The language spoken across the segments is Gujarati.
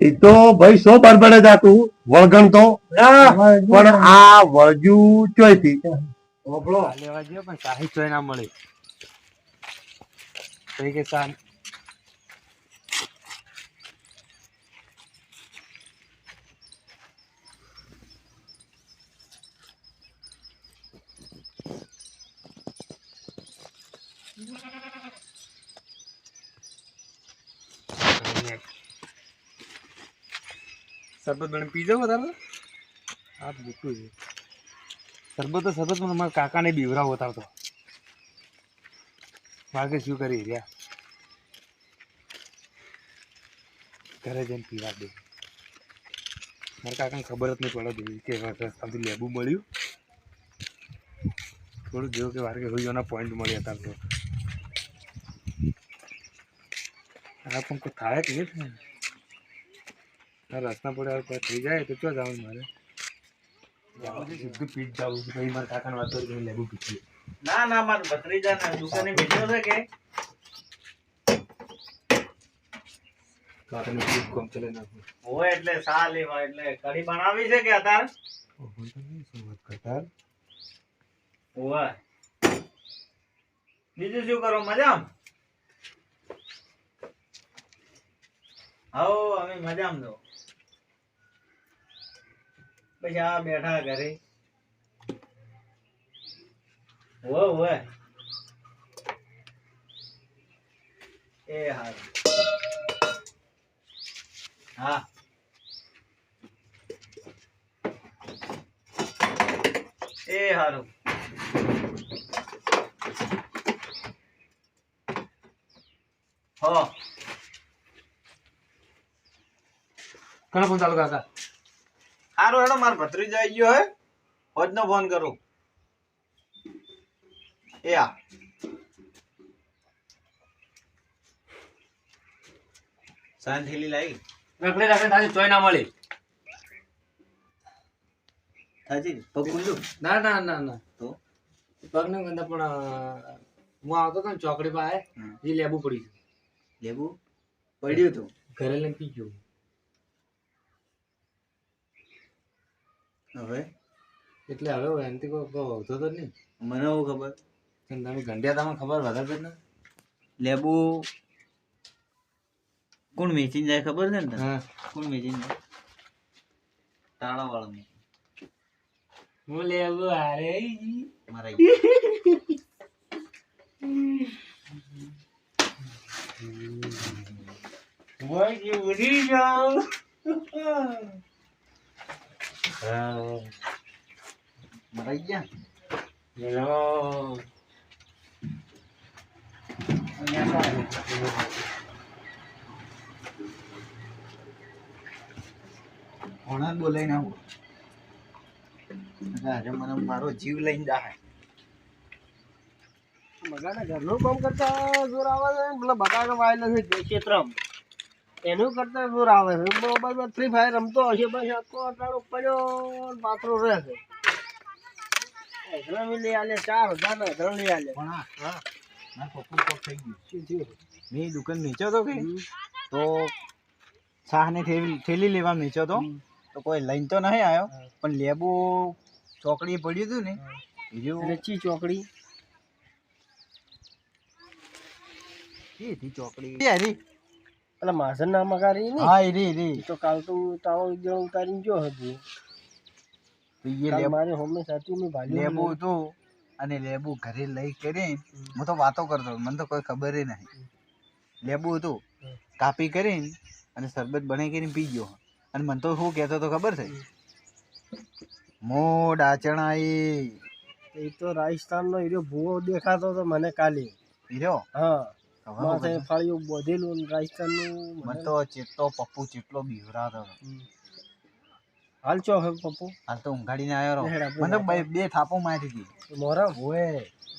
એ તો ભાઈ સો બરબડે જાતું વળગણ તો. પણ આ વળજુ ચોઈથી લેવા પણ સાહી ચોય ના મળી. કે સાન સરબત બને. પી જાવ તારે આ મોટું છે. શરબત તો સરબત પણ મારા કાકાને બીવરાવો બતાવતો મારે શું કરી રહ્યા ઘરે જઈને પીવા દે. મારા કાકાને ખબર જ નહીં પડે કે રસ્તામાંથી લેબુ મળ્યું. થોડું જેવું કે વારે હોય એના પોઈન્ટ મળ્યા હતા તો. આ પણ કોઈ થાય કે રસ્તા પડે થઈ જાય તો ક્યાં જવાનું મારે? સીધું પીટ જવું છે. પછી મારા કાકાને વાત કરી લેબુ પીટીએ ના ના માર ભત્રીજા ના દુકાને બેઠો છે કે? કાકાને પીટ કોમ ચલે નાખું. હોય એટલે સા લેવા એટલે કઢી બનાવી છે કે અતાર? ઓહો તો વાત કરતા હોય. બીજું શું કરો મજામાં? હો અમે મજામ છો. પછી આ બેઠા ઘરે. હોય એ હારું. હા. એ હારું. હો. કણ ફોન ચાલુ કાકા? હારું હેડો માર ભત્રીજો આવી ગયો હે. હોજનો ફોન કરું. એ આ. સાન થેલી લાવી રખડે રખડે તારી ચોય ના મળી. થાજી પગ કુંજુ ના ના ના ના. તો? પગ ન ગંદા પણ હું આવતો હતો ચોકડી પાસે એ લેબુ પડી લેબુ? પડ્યું તો? ઘરે લઈને પી ગયો. હવે? એટલે હવે એનથી કોઈ આવતો તો નહીં. મને એવું ખબર? તમે ગંઢિયા તમને ખબર વધારે જ ને? લેબુ કોણ વેચીને જાય ખબર છે ને? હા. કોણ વેચીને જાય? તાળા મેં હું લેબુ હારે મારા મોય ઉડી જાઉં. મારા ગયા હેલો કોણા બોલાઈને આવું આજે મને મારો જીવ લઈને જાય બધાને ઘરનું કામ કરતા જોર આવે છે ને પેલા બટાકા વાયેલો છે જે ક્ષેત્રમ એનું કરતા શું આવે છે. મોબાઈલમાં ફ્રી ફાયર રમતો હશે બસ આખો અટાડો પડ્યો ને પાથરો રહે છે. લઈ આલે ચાર હજાર ને હજરા લઈ આલે. હા મેં દુકાન નીચો તો કે? તો શાહને થેલી લેવા નીચો તો. તો કોઈ લઈને તો નહીં આવ્યો. પણ લેબુ ચોકડી પડ્યું હતું ને. બીજું? એટલે ચોકડી. એ હતી ચોકડી? એટલે માસર ના મગારી ને. હા રે રી. તો કાલ તો તાવ જણો ઉતારીને જો હજી. તો લેબુ મારે હોમે સાચું મેં ભાલ્યું લેબુ હતું અને લેબુ ઘરે લઈ કરી. હું તો વાતો કરતો મને તો કોઈ ખબર નહીં. લેબુ હતું કાપી કરીને અને શરબત બનાવી કરીને પી ગયો. અને મને તો શું કહેતો તો ખબર છે? મોડ ડાચણા એ તો રાજસ્થાનનો હીરો ભૂવો દેખાતો હતો મને કાલે. હીરો? હા. માથે ફાળિયું બોધેલું રાજસ્થાનનું મને તો ચેટલો પપ્પુ ચેટલો બીવરાતો. હાલ ચો હવે પપ્પુ? હાલ તો ઊંઘાડીને આવ્યો રહો. મને બે બે થાપો મારી દીધી મોરા? હોય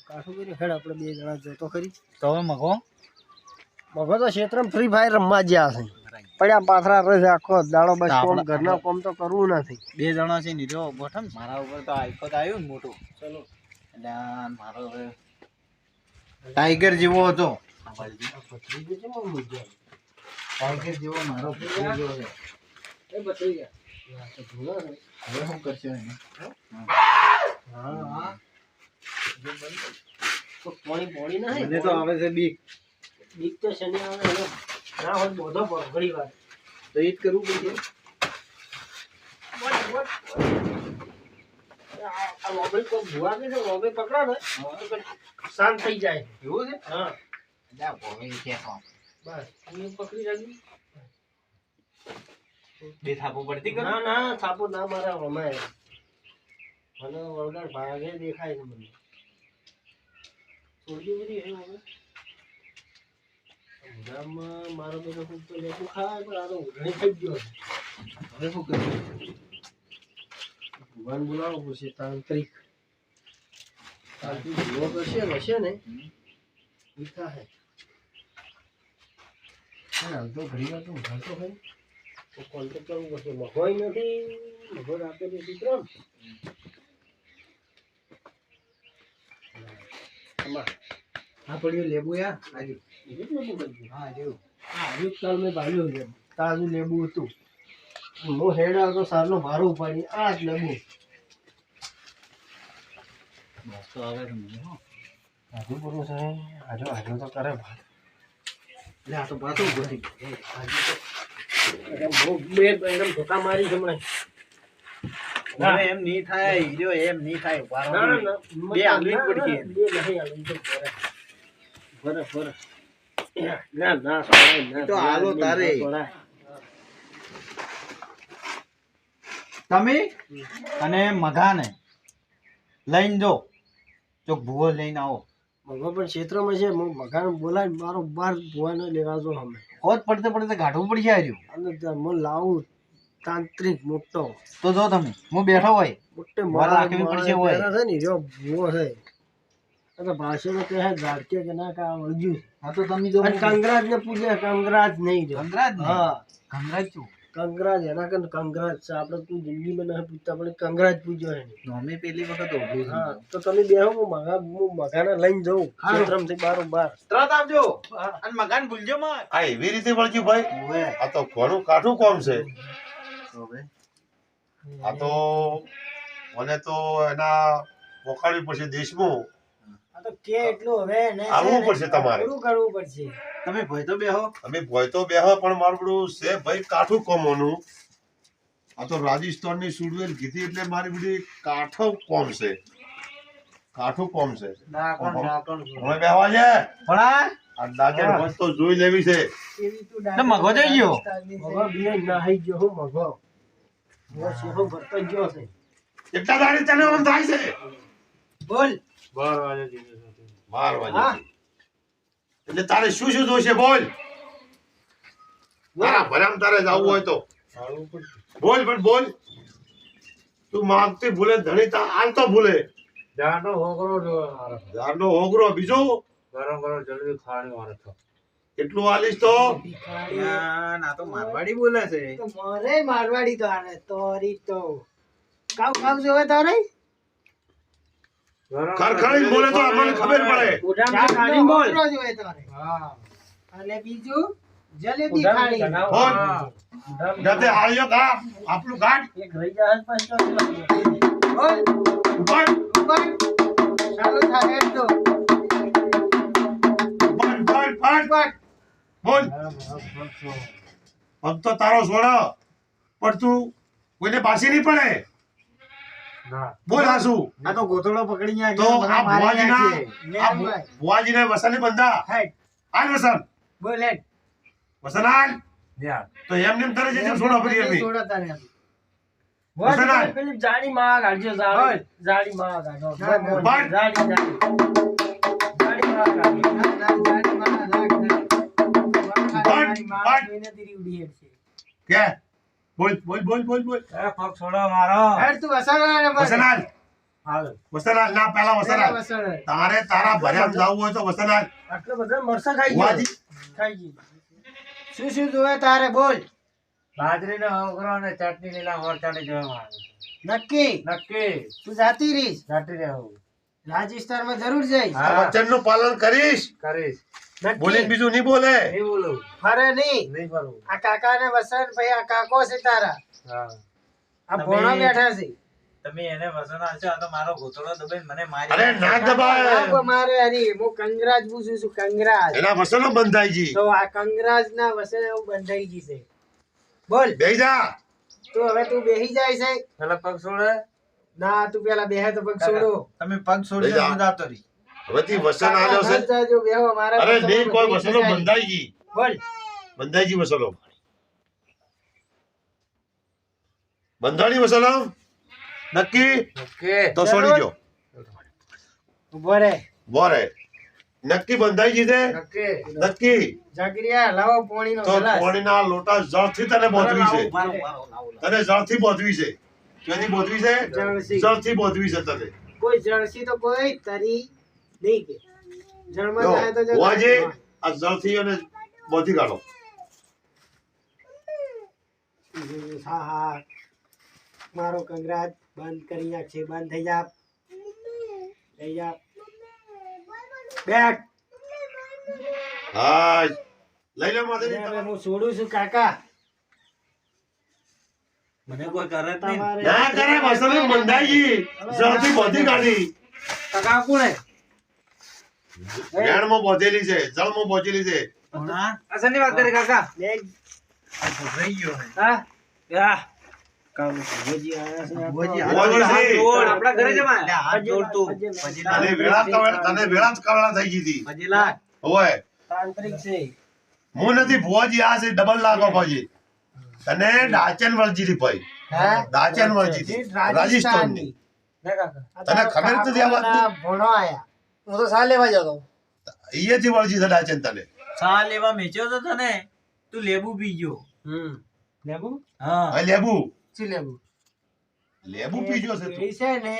કાઠું કરી હેડ આપણે બે જણા જોતો ખરી. તો હવે મગો? મગો તો ક્ષેત્રમાં ફ્રી ફાયર રમવા જ્યાં છે. પડ્યા પાથરા રહે આખો દાડો બસ કોમ ઘરના કોમ તો કરવું નથી. બે જણા છે નીરો ગોઠમ મારા ઉપર તો આઈફોન આવ્યું ને મોટું. ચલો. એટલે મારો ટાઈગર જેવો હતો. ભત્રીજો ટાઈગર જેવો મારો ભત્રીજો છે એ છે. હવે શું કરશે એને હા હા તો પોણી પોણી નહીં મને તો આવે છે બીક. બીક તો શનિવારે હવે ના હોય બોધો પર ઘણી વાર તો એ જ કરવું પડશે. આ મોબાઈલ કોઈ ભૂવા કે મોબાઈલ ને શાંત થઈ જાય. એવું છે? હા. જા ભોવે કે કોમ બસ એ પકડી રાખી બે થાપો પડતી ના ના થાપો ના મારા હમાય મને વળગાડ ભાગે દેખાય છે મને. છોડી બધી હે હવે. ગામમાં મારો બેટો ખૂબ તો લેતું ખાય પણ આ તો થઈ ગયો હવે શું કરશું ભગવાન બોલાવો પડશે તાંત્રિક. તાંત્રિક ભૂલો કરશે હશે ને? ઈ થાહે. પણ આમ તો વાર તો ખરી તો કોન્ટેક્ટ કરવું પડશે. મગોય નથી મગો આપેલું ચિત્ર હા પડ્યું લેબુ યા? આજુ. હા હા જેવું આજુ કાલ મેં ભાવ્યું છે. તાજું લેબુ હતું. હું હેડ આવતો સારનો ભારો ઉપાડી. આ જ લેબુ. તો આવે છે મને પૂરું છે આજુ આજુ તો કરે ભાત. એટલે આ તો પાછું જ. તમે અને મઘાને લઈને જો. ચોક ભૂવો લઈને આવો. મગો પણ ક્ષેત્રમાં છે હું મકાન બોલાય મારો બાર ભુવાનો લેવા જો અમે. હોત પડતે પડતે ગાઢવું પડી જાય રહ્યું. અને મને લાવું તાંત્રિક મોટો. તો જો તમે હું બેઠો હોય. મોટે મારા રાખવી પડશે હોય. છે ને જો ભૂવો છે. અને ભાષામાં કહે ગાડકે કે ના કા વળગ્યું હા તો તમે જો કંગરાજ ને પૂછે કંગરાજ નહીં રહ્યો. કંગરાજ હા. કંગરાજ છું. કંગરાજ એના કન કંગરાજ. છે આપણે તું જિંદગીમાં નથી પૂછતા પણ કંગરાજ પૂછ્યો એને. અમે પેલી વખત હા તો તમે બે હું મગા હું મગાને લઈને જઉં. ક્ષેત્રમથી બારો બાર. તરત આવજો. અને મકાન ભૂલજો માં આ એવી રીતે વળગ્યું ભાઈ? આ તો ઘણું કાઠું કોમ છે? આ તો મને તો એના વખાણી પડશે દેશમાં આ તો કે એટલું હવે ને આવવું પડશે તમારે. પૂરું કરવું પડશે. તમે ભય તો બેહો. અમે ભય તો બેહો પણ મારું બધું છે ભાઈ કાઠું કોમોનું. આ તો રાજસ્થાનની સુડવેલ કીધી એટલે મારી બધી કાઠો કોમ છે. કાઠું કોમ છે. હવે બેહવા આ તો જોઈ લેવી છે. ને મગો જઈ ગયો? મગો બે નાહી ગયો હું મગો. મગો શેહો ભરતો ગયો છે. એટલા દાડી તને આમ થાય છે? બોલ. બાર હા. વાગે એટલે તારે શું શું જોશે બોલ. ના ભરામ તારે જવું હોય તો. બોલ પણ બોલ. તું માગતી ભૂલે ધણી તા તો ભૂલે. જાડનો હોકરો જાડનો હોગરો બીજો? ગરમ ગરમ જલ્દી ખાણી મારે તો. એટલું હાલીશ તો? ના ના તો મારવાડી બોલે છે. તો મારે મારવાડી તો આને તોરી તો. કાવ કાવ જોવે તારે. ગરમ બોલે તો આપણને ખબર પડે. બોલ. હા. અને બીજું? જલેબી ખાણી. બોલ. જાતે હાલ્યો કા આપણું ગાંઠ. એક રહી જાય બોલ. બોલ ઉપર ચાલુ થાય એમ તો. બોલ. ઉપર ઉપર બોલ પગ તો તારો છોડો પણ તું કોઈને પાછી નહીં પડે. બોલ આસુ આ તો ગોતળો પકડી તો આ ભુવાજીના આ ભુવાજીને વસની બંધા હાલ વસન બોલ હેડ વસન હાલ ન્યા તો એમ નેમ તરે જે છોડો ફરી એમ છોડો તારે વસન હાલ પેલી જાડી માં ગાડજો જાડી જાડી માં. બાર. જાડી જાડી જાડી માં ના, જાડી માં ઉડી હેડ છે. કે બોલ બોલ બોલ બોલ બોલ. એ પગ છોડો મારો. હેડ તું વસાડા ને બસ. વસન હાલ. હાલ વસન હાલ ના પેલા વસન પેલા હાલ વસાડા. તારે તારા ભર્યામ જવું હોય તો વસન હાલ બધા મરસા ખાઈ ભુવાજી ખાઈ ગઈ શું શું જોવે તારે? બોલ. બાજરીનો હોકરો અને ચટણી લીલા મરચાની જોવા મારે નક્કી? નક્કી. તું જાતી રીસ જાતી રહેવું રાજસ્થાનમાં જરૂર જઈશ. આ વચનનું પાલન કરીશ. કરીશ. બીજું નહીં બોલે. નહીં બોલું. ફરે નહીં. આ કાકા ને વસન ભાઈ આ કાકો છે તારા. આ ભોણો બેઠા છે. તમે એને વસન આલશો આ તો મારો ઘોતળો દબાઈ મને મારી અરે ના દબાય. મારે હરી. હું કંગરાજ પૂછું છું કંગરાજ. એના વસનો બંધાઈજી. તો આ કંગરાજ ના વસન એવું બંધાઈ જી છે. બોલ. બેહી જા. તો હવે તું બેહી જાય છે. પેલા પગ છોડે. ના તું પેલા બેહે તો પગ છોડો. તમે પગ છોડી. હું જાતો રહી. હવેથી વસન આલ્યો છે. જાજો, બેહો, મારા અરે નહીં કોઈ વસનો બંધાઈ ગઈ બોલ. બંધાઈજી વસનો. બંધાણી વસનો? નક્કી? ઓકે તો છોડી જો ઊભો રે. બોરે નક્કી બંધાઈજી છે? નક્કી. જાગરિયા લાવો પોણીનો તો પાણીના લોટા જળથી તને બોધવી છે. તને જળથી બોધવી છે. ક્યાંથી બોધવી છે? જળસી. જળથી બોધવી છે તને. કોઈ જળસી તો કોઈ તરી નહીં કે. જળમાં જાય તો જો હોવાજી, આ જળથી અને બોધી કાઢો. હા હા. મારો કંગરાજ બંધ કરી નાખશે. બંધ થઈ જા. થઈ જા. બેઠ. હા લઈ લે માતાજી. હું છોડું છું કાકા. મને કોઈ કરે જ નહીં. ના કરે વસનો બંધાઈજી જળથી બધી કાઢી કાકા કોણે વેણમાં બોધેલી છે જળમાં બોધેલી છે. ભોણા, અસરની વાત કરે કાકા. આ ગયો. હા? યા ઘરે જમાય. ગઈ હું નથી ભુવાજી આ છે ડબલ લાગો ભાજી તને ડાચન વળજી થી ભાઈ. વળજી થી રાજસ્થાનની. ના કાકા. તને ખબર તો આ વાત ભણો આયા. હું તો સા લેવા જતો. અહીંયાથી વળજી છે ડાચન તને. સા લેવા મેચ્યો તો તને? તું લેબુ પી ગયો. હમ. લેબુ? હા. લેબુ. શું લેબુ? લેબુ પીજો છે તું. છે ને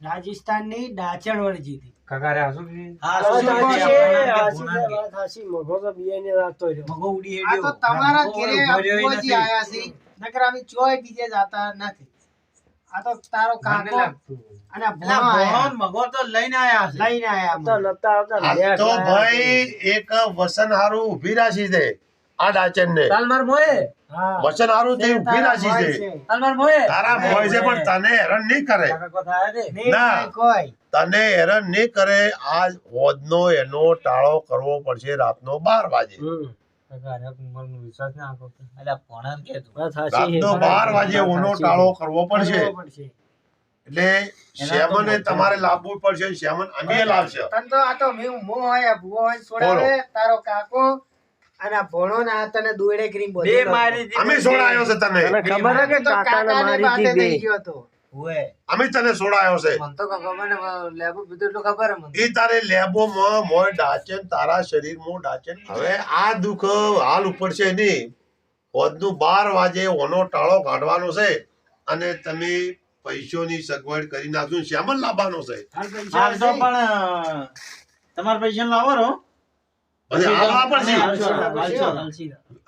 રાજસ્થાનની ડાચણ વળજી હતી કાકા રે આસુ કી? હા, હવે શું તો છે? વાત મગો તો બિયાઈને રાખતો રહ્યો. મગો ઉડી આ તો તમારા ઘરે અબુજી. આયા છે. નકર અમે ચોય બીજે જાતા નથી. આ તો તારો કાકો લાગતું અને આ એટલે ભોણો ભોણો આયા. ને મગો તો લઈને આયા છે. લઈને આયા તો નતા આવતા. તો ભાઈ એક વસન હારું ઊભી રાખી છે આ ડાચન ને. તાલ મોએ? હા. હારું તે ઊભી તારા છે. છે. મોએ? તારા ભોય છે પણ તને હેરાન નહીં કરે. કાકા કો થાય ના. તને હેરાન નહીં કરે આજ હોદનો એનો ટાળો કરવો પડશે રાતનો બાર વાગે. રાતનો બાર વાગે ઓનો ટાળો કરવો પડશે. એટલે શ્યામને તમારે લાવવું પડશે શ્યામન અમે લાવશે. તન તો આ તો મેં મો હોય ભૂવો હોય છોડાવે. તારો કાકો અને ભોણો ને આ તને દોયડે કરીને બે મારી અમે સોડાયો છે તને. ખબર કે કાકાને બાટે થઈ ગયો હતો. ઓવે. અમે તને સોડાયો છે. મન તો કાકા મને લેબુ પીધું એટલું ખબર મને. એ તારે લેબોમાં મોય ડાચન તારા શરીરમાં ડાચન હવે આ દુઃખ હાલ ઉપર છે નહીં. હોદનું બાર વાગે ઓનો ટાળો કાઢવાનો છે અને તમે પૈસોની સગવડ કરી નાખશું શ્યામ લાવવાનો છે. હાલ પૈસા પણ તમારા પૈસા લાવો રો અને હાલવા હાલશો.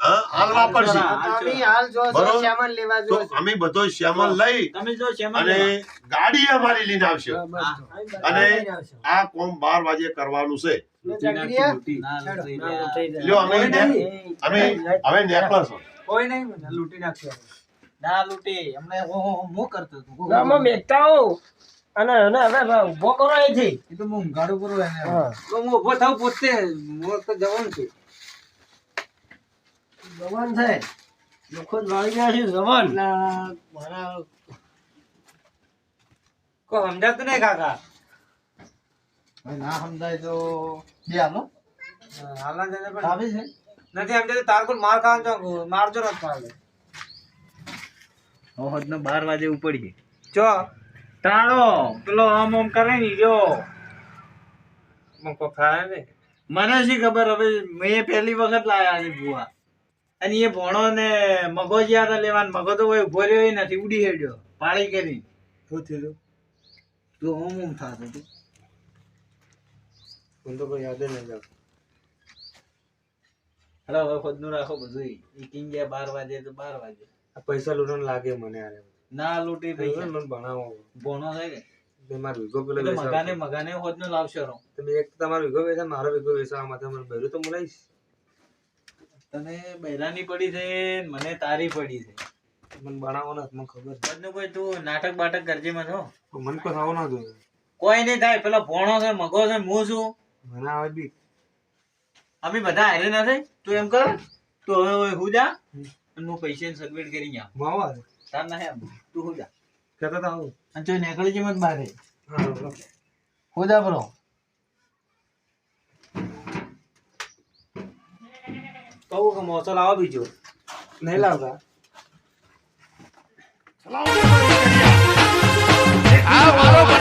હા, હાલવા અમે હાલ જો જો બરોબર. શ્યામન લેવા તો જો છો. અમે બધો શ્યામલ લઈ તમે જો શેમાં અને ગાડી અમારી લઈને આવશે. અને આ કોમ બાર વાગે કરવાનું છે. લ્યો અમે ને- નહીં. અમે હવે નેકળસ કોઈ નહીં લૂંટી નાખ્યો ના લૂંટી. અમને હું- કરતો હતો. મેકતા અને હવે ઊભો કરો અહીંથી. એ તો હું ઊંઘાડું કરું એને. તો હું ઊભો થાવ પોતે. હું તો જવાનું છું. જવાન છે લોકો વાળી ગયા છે જવાન. મારા કોઈ સમજાતું નહીં કાકા? ના સમજાય તો બે હાલો. હાલના જઈને પણ. ચાવી છે? નથી સમજાતું તાર કોઈ માર ખાવાનું મારજો નથી હોદનો બાર વાગે ઉપડીએ. ચો તાળો પેલો આમ આમ કરે ને જો. મને કોઈ ખાય ને. મને શી ખબર હવે મેં પહેલી વખત લાયા છે ભૂવા. અને એ ભણો ને મગો જ્યાં લેવાનું મગો તો કોઈ ઊભો રહ્યો નથી ઉડી હેડ્યો પાળી કરી શું થયું? તો હું ઓમ થતો તું. મને તો કોઈ યાદ નહીં આવતું. એટલે હવે ખુદનું રાખો બધું એ કિંગ ગયા બાર વાગે તો બાર વાગે. આ પૈસા લૂંટવાનું લાગે મને યાર ના લૂટી રહી છે. મને ભણાવો. ભણો થાય કે? મારો વીઘો પેલો એટલે મગાને મગાને હોદનો લાવશો રો તમે એક તમારો વેચે મારો વિગો વેચવા માટે અમારે ભર્યું તો મુલાઈશ તને બૈરાની પડી છે મને તારી પડી છે. મને મને ખબર છે. બધું કોઈ તું નાટક બાટક કરજે માં છો પણ મને કોઈ ના જોઈએ કોઈ નહીં થાય પેલા ભોણો છે મગો છે હું છું. મને આવે બી અમે બધા હારે ના થાય તું એમ કર તો હવે હું જા હું પૈસા સબમિટ કરી ગયા માવા આવે તાર ના હે તું હો જા. કહેતા તા હું. અને તો નીકળી જ મત બારે. હો જા બરો. કહું કે મોસો લાવો બીજો. નહીં લાવતા. ચલાવો આ વાળો